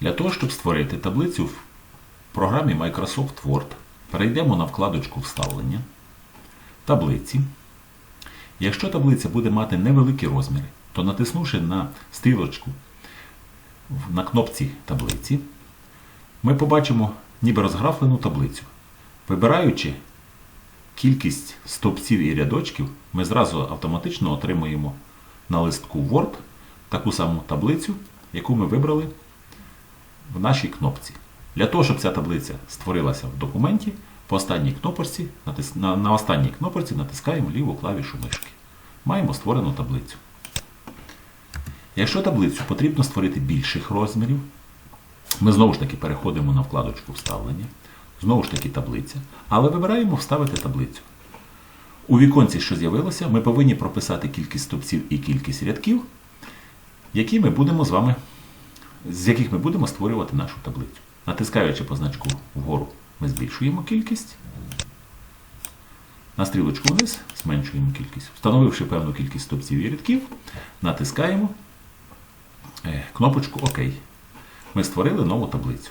Для того, щоб створити таблицю в програмі Microsoft Word, перейдемо на вкладочку Вставлення, таблиці. Якщо таблиця буде мати невеликі розміри, то натиснувши на стрілочку на кнопці таблиці, ми побачимо ніби розграфлену таблицю. Вибираючи кількість стовпців і рядочків, ми зразу автоматично отримуємо на листку Word таку саму таблицю, яку ми вибрали в нашій кнопці. Для того, щоб ця таблиця створилася в документі, по останній кнопочці, на останній кнопочці натискаємо ліву клавішу мишки. Маємо створену таблицю. Якщо таблицю потрібно створити більших розмірів, ми знову ж таки переходимо на вкладочку Вставлення, знову ж таки таблиця, але вибираємо Вставити таблицю. У віконці, що з'явилося, ми повинні прописати кількість стовпців і кількість рядків, які ми будемо з вами, з яких ми будемо створювати нашу таблицю. Натискаючи по значку вгору, ми збільшуємо кількість. На стрілочку вниз зменшуємо кількість. Встановивши певну кількість стопців і рядків, натискаємо е, кнопочку ОК. Ми створили нову таблицю.